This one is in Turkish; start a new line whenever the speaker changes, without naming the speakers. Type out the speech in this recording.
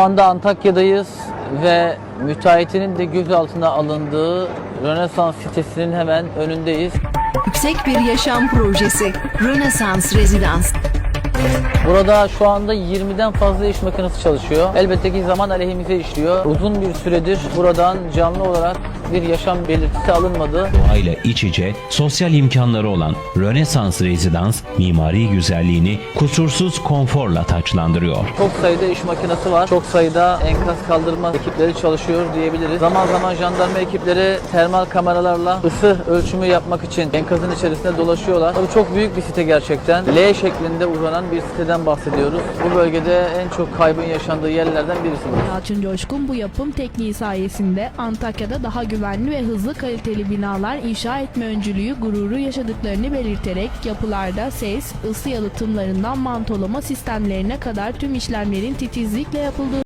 Şu anda Antakya'dayız ve müteahhitinin de gözaltına alındığı Rönesans sitesinin hemen önündeyiz.
Yüksek bir yaşam projesi. Rönesans Rezidans.
Burada şu anda 20'den fazla iş makinesi çalışıyor. Elbette ki zaman aleyhimize işliyor. Uzun bir süredir buradan canlı olarak bir yaşam belirtisi alınmadı.
Doğayla iç içe, sosyal imkanları olan Rönesans Rezidans, mimari güzelliğini kusursuz konforla taçlandırıyor.
Çok sayıda iş makinesi var. Çok sayıda enkaz kaldırma ekipleri çalışıyor diyebiliriz. Zaman zaman jandarma ekipleri termal kameralarla ısı ölçümü yapmak için enkazın içerisinde dolaşıyorlar. Tabii çok büyük bir site gerçekten. L şeklinde uzanan bir siteden bahsediyoruz. Bu bölgede en çok kaybın yaşandığı yerlerden birisi.
Yalçın Coşkun bu yapım tekniği sayesinde Antakya'da daha güvenli ve hızlı kaliteli binalar inşa etme öncülüğü gururu yaşadıklarını belirterek yapılarda ses, ısı yalıtımlarından mantolama sistemlerine kadar tüm işlemlerin titizlikle yapıldığı